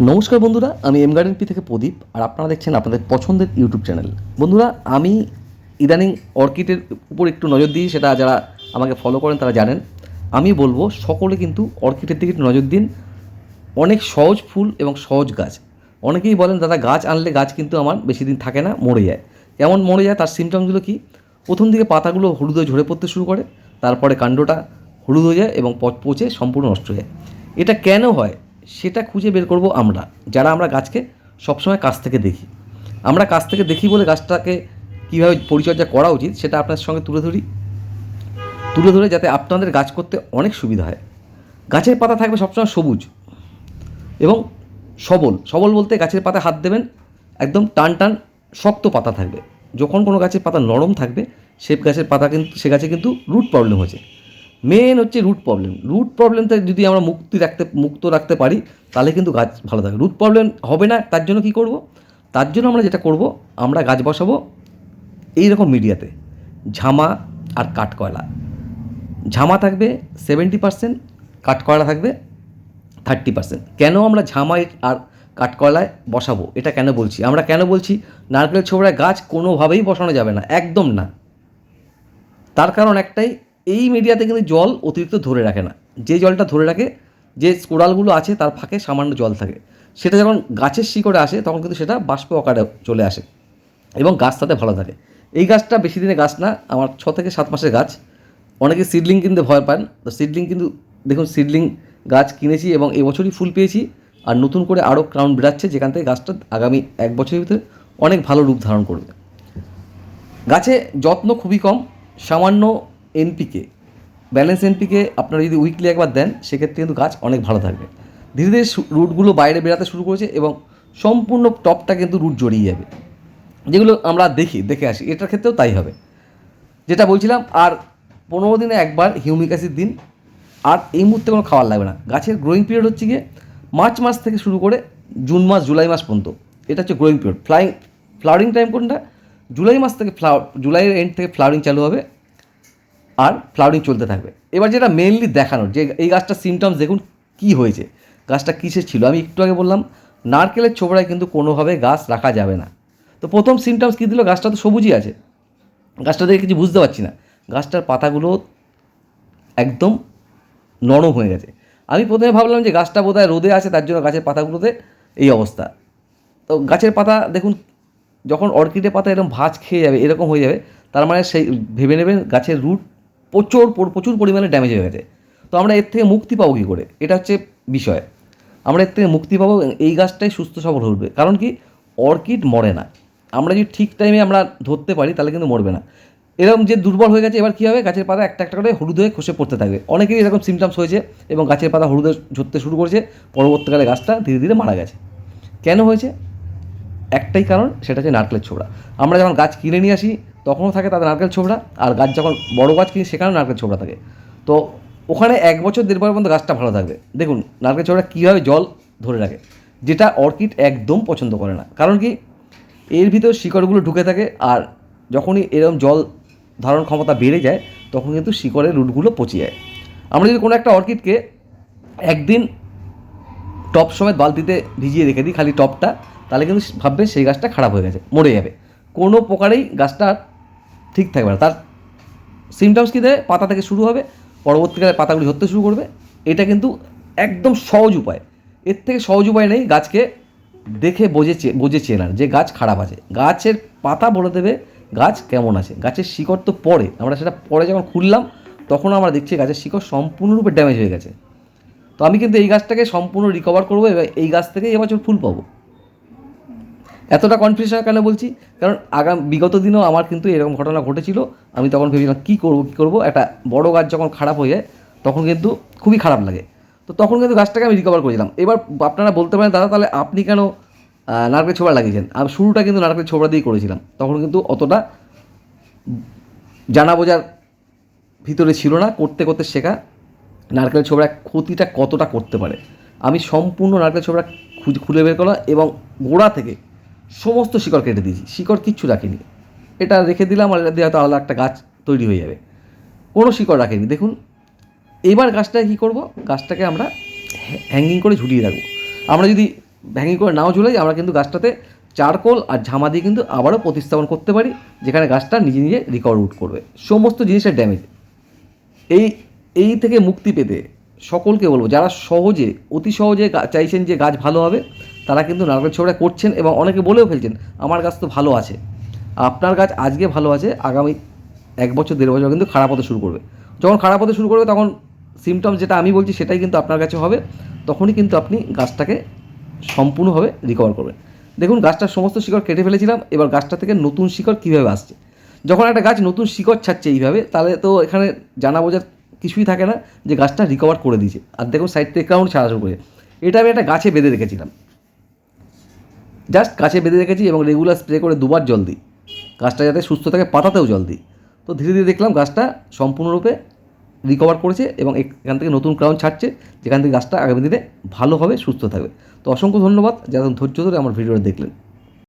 নমস্কার বন্ধুরা, আমি এম গার্ডেন পি থেকে প্রদীপ, আর আপনারা দেখছেন আপনাদের পছন্দের ইউটিউব চ্যানেল বন্ধুরা, আমি ইদানিং অর্কিডের উপর একটু নজর দিই, সেটা যারা আমাকে ফলো করেন তারা জানেন। আমি বলব, সকলে কিন্তু অর্কিডের দিকে একটু নজর দিন। অনেক সহজ ফুল এবং সহজ গাছ। অনেকেই বলেন, দাদা, গাছ আনলে গাছ কিন্তু আমার বেশি দিন থাকে না, মরে যায়। কেমন মরে যায়, তার সিমটমসগুলো কি? প্রথম দিকে পাতাগুলো হলুদ হয়ে ঝরে পড়তে শুরু করে, তারপরে কাণ্ডটা হলুদ হয়ে যায় এবং পচে সম্পূর্ণ নষ্ট হয়ে যায়। এটা কেন হয়? সেটা খুঁজে বের করব আমরা, যারা আমরা গাছকে সবসময় কাছ থেকে দেখি। আমরা কাছ থেকে দেখি বলে গাছটাকে কীভাবে পরিচর্যা করা উচিত, সেটা আপনার সঙ্গে তুলে ধরি। তুলে ধরে যাতে আপনাদের গাছ করতে অনেক সুবিধা হয়। গাছের পাতা থাকবে সবসময় সবুজ এবং সবল। সবল বলতে গাছের পাতা হাত দেবেন, একদম টান টান শক্ত পাতা থাকবে। যখন কোনো গাছের পাতা নরম থাকবে, সে গাছের পাতা কিন্তু, সে গাছে কিন্তু রুট প্রবলেম হচ্ছে। মেন হচ্ছে রুট প্রবলেম রুট প্রবলেমটা যদি আমরা মুক্তি রাখতে, মুক্ত রাখতে পারি, তাহলে কিন্তু গাছ ভালো থাকবে রুট প্রবলেম হবে না, তার জন্য কি করব? তার জন্য আমরা যেটা করব, আমরা গাছ বসাবো এই রকম মিডিয়াতে। ঝামা আর কাঠকয়লা। ঝামা থাকবে সেভেন্টি পার্সেন্ট কাঠকয়লা থাকবে থার্টি পার্সেন্ট কেন আমরা ঝামাই আর কাঠকয়লায় বসাবো? এটা কেন বলছি? আমরা কেন বলছি, নারকেলের ছোবড়ায় গাছ কোনোভাবেই বসানো যাবে না, একদম না। তার কারণ একটাই এই মিডিয়াতে কিন্তু জল অতিরিক্ত ধরে রাখে না। যে জলটা ধরে রাখে, যে কোড়ালগুলো আছে তার ফাঁকে সামান্য জল থাকে। সেটা যখন গাছের শিকড়ে আসে, তখন কিন্তু সেটা বাষ্প আকারে চলে আসে এবং গাছ তাতে ভালো থাকে। এই গাছটা বেশি দিনের গাছ না, আমার ছ থেকে সাত মাসের গাছ। অনেকে সিডলিং কিনতে ভয় পান। তো সিডলিং কিন্তু, দেখুন সিডলিং গাছ কিনেছি এবং এবছরই ফুল পেয়েছি আর নতুন করে আরও ক্রাউন বেরাচ্ছে যেখান থেকে গাছটা আগামী এক বছরের ভিতরে অনেক ভালো রূপ ধারণ করবে। গাছে যত্ন খুবই কম, সামান্য এনপিকে ব্যালেন্স এনপিকে আপনারা যদি উইকলি একবার দেন, সেক্ষেত্রে কিন্তু গাছ অনেক ভালো থাকবে। ধীরে ধীরে রুটগুলো বাইরে বেরাতে শুরু করেছে এবং সম্পূর্ণ টপটা কিন্তু রুট জড়িয়ে যাবে। যেগুলো আমরা দেখি, দেখে আসি, এটার ক্ষেত্রেও তাই হবে। যেটা বলছিলাম, আর পনেরো দিনে একবার হিউমিক অ্যাসিড দিন, আর এই মুহূর্তে কোনো খাবার লাগবে না। গাছের গ্রোয়িং পিরিয়ড হচ্ছে গিয়ে মার্চ মাস থেকে শুরু করে জুন মাস, জুলাই মাস পর্যন্ত। এটা হচ্ছে growing period flying flowering time কোনটা? জুলাই মাস থেকে ফ্লাওয়ার জুলাইয়ের এন্ড থেকে ফ্লাওয়ারিং চালু হবে। আর ফ্লাওয়ারিং চলতে থাকবে। এবার যেটা মেনলি দেখানোর, যে এই গাছটার সিমটমস দেখুন কি হয়েছে, গাছটা কিসের ছিল? আমি একটু আগে বললাম, নারকেলের ছোবড়ায় কিন্তু কোনোভাবে গাছ রাখা যাবে না। তো প্রথম সিমটমস কী দিল? গাছটা তো সবুজই আছে। গাছটা দেখে কিছু বুঝতে পারছি না। গাছটার পাতাগুলো একদম নরম হয়ে গেছে। আমি প্রথমে ভাবলাম যে গাছটা বোধহয় রোদে আছে, তার জন্য গাছের পাতাগুলোতে এই অবস্থা। তো গাছের পাতা দেখুন, যখন অর্কিডের পাতা এরকম ভাঁজ খেয়ে যাবে, এরকম হয়ে যাবে, তার মানে সেই ভেবে নেবেন গাছের রুট প্রচুর প্রচুর পরিমাণে ড্যামেজ হয়ে গেছে। তো আমরা এর থেকে মুক্তি পাবো কী করে? এটা হচ্ছে বিষয়। আমরা এর থেকে মুক্তি পাবো এই গাছটাই সুস্থ সবল উঠবে। কারণ কি? অর্কিড মরে না। আমরা যদি ঠিক টাইমে আমরা ধরতে পারি, তাহলে কিন্তু মরবে না। এরকম যে দুর্বল হয়ে গেছে, এবার কী হবে? গাছের পাতা একটা একটা করে হলুদ হয়ে খসে পড়তে থাকবে। অনেকেরই এরকম সিমটমস হয়েছে এবং গাছের পাতা হলুদে ঝরতে শুরু করেছে। পরবর্তীকালে গাছটা ধীরে ধীরে মারা গেছে। কেন হয়েছে? একটাই কারণ, সেটা হচ্ছে নারকেলের ছোবড়া। আমরা যখন গাছ কিনে নিয়ে আসি তখনও থাকে তাদের নারকেল ছোবড়া, আর গাছ যখন বড় গাছ কিনি সেখানেও নারকেল ছোবড়া থাকে। তো ওখানে এক বছর দেড় বছর পর্যন্ত গাছটা ভালো থাকবে। দেখুন, নারকেল ছোবড়া কীভাবে জল ধরে রাখে, যেটা অর্কিড একদম পছন্দ করে না। কারণ কি, এর ভিতর শিকড়গুলো ঢুকে থাকে, আর যখনই এরকম জল ধারণ ক্ষমতা বেড়ে যায়, তখন কিন্তু শিকড়ের রুটগুলো পচে যায়। আমরা যদি কোনো একটা অর্কিডকে একদিন টপ সমেত বালতিতে ভিজিয়ে রেখে দিই, খালি টপটা, তাহলে কিন্তু ভাববে সেই গাছটা খারাপ হয়ে গেছে, মরে যাবে। কোনো প্রকারেই গাছটা ঠিক থাকবে না। তার সিমটমস কী দেয়? পাতা থেকে শুরু হবে, পরবর্তীকালে পাতাগুলি ধরতে শুরু করবে। এটা কিন্তু একদম সহজ উপায়। এর থেকে সহজ উপায় নেই গাছকে দেখে বোঝে বোঝে চেনার যে গাছ খারাপ আছে। গাছের পাতা বলে দেবে গাছ কেমন আছে। গাছের শিকড় তো পরে আমরা সেটা পরে যখন খুললাম, তখন আমরা দেখছি গাছের শিকড় সম্পূর্ণরূপে ড্যামেজ হয়ে গেছে। তো আমি কিন্তু এই গাছটাকে সম্পূর্ণ রিকভার করব এবং এই গাছ থেকে এবছর ফুল পাবো। এতটা কনফিউশন কেন বলছি? কারণ আগাম, বিগত দিনেও আমার কিন্তু এরকম ঘটনা ঘটেছিল। আমি তখন ভেবেছিলাম, কী করব কী করব? একটা বড় গাছ যখন খারাপ হয়ে যায়, তখন কিন্তু খুবই খারাপ লাগে। তো তখন কিন্তু গাছটাকে আমি রিকভার করেছিলাম এবার আপনারা বলতে পারেন, দাদা, তাহলে আপনি কেন নারকেল ছোবড়া লাগিয়েছেন? আমি শুরুটা কিন্তু নারকেল ছোবড়া দিয়েই করেছিলাম। তখন কিন্তু অতটা জানা বোঝার ভিতরে ছিল না। করতে করতে শেখা নারকেল ছোবড়া ক্ষতিটা কতটা করতে পারে। আমি সম্পূর্ণ নারকেল ছোবড়া খুঁজে খুলে বের করলাম এবং গোড়া থেকে সমস্ত শিকড় কেটে দিয়েছি। শিকড় কিচ্ছু রাখিনি। এটা রেখে দিলাম আর এটা দিয়ে হয়তো আলাদা একটা গাছ তৈরি হয়ে যাবে। কোনো শিকড় রাখেনি। দেখুন, এবার গাছটাকে কী করব? গাছটাকে আমরা হ্যাঙ্গিং করে ঝুলিয়ে রাখব। আমরা যদি ভ্যাঙি করে নাও ঝুলাই, আমরা কিন্তু গাছটাতে চারকোল আর ঝামা দিয়ে কিন্তু আবারও প্রতিস্থাপন করতে পারি, যেখানে গাছটা নিজে নিজে রিকভার উঠ করবে। সমস্ত জিনিসের ড্যামেজ এই এই থেকে মুক্তি পেতে সকলকে বলব, যারা সহজে, অতি সহজে চাইছেন যে গাছ ভালো হবে তারা কিন্তু নারকেল ছোড়া করছেন এবং অনেকে বলেও ফেলছেন, আমার গাছ তো ভালো আছে। আপনার গাছ আজকে ভালো আছে, আগামী এক বছর, দেড় বছর কিন্তু খারাপ হতে শুরু করবে। যখন খারাপ হতে শুরু করবে, তখন সিমটমস যেটা আমি বলছি, সেটাই কিন্তু আপনার কাছে হবে। তখনই কিন্তু আপনি গাছটাকে সম্পূর্ণভাবে রিকভার করবেন। দেখুন, গাছটার সমস্ত শিকড় কেটে ফেলেছিলাম, এবার গাছটা থেকে নতুন শিকড় কীভাবে আসছে? যখন একটা গাছ নতুন শিকড় ছাড়ছে এইভাবে, তাহলে তো এখানে জানা বোঝার কিছুই থাকে না যে গাছটা রিকভার করে দিয়েছে। আর দেখুন সাইড থেকে ক্রাউন্ড ছাড়া শুরু করে। এটা আমি একটা গাছে বেঁধে রেখেছিলাম। জাস্ট কাছে বেঁধে রেখেছি এবং রেগুলার স্প্রে করে দুবার জল দিই। গাছটা যাতে সুস্থ থাকে, পাতাতেও জল দিই। তো ধীরে ধীরে দেখলাম গাছটা সম্পূর্ণরূপে রিকভার করেছে এবং এখান থেকে নতুন ক্রাউন ছাড়ছে, যেখান থেকে গাছটা আগামী দিনে ভালো হবে সুস্থ থাকবে। তো অসংখ্য ধন্যবাদ, যারা ধৈর্য ধরে আমার ভিডিওটা দেখলেন।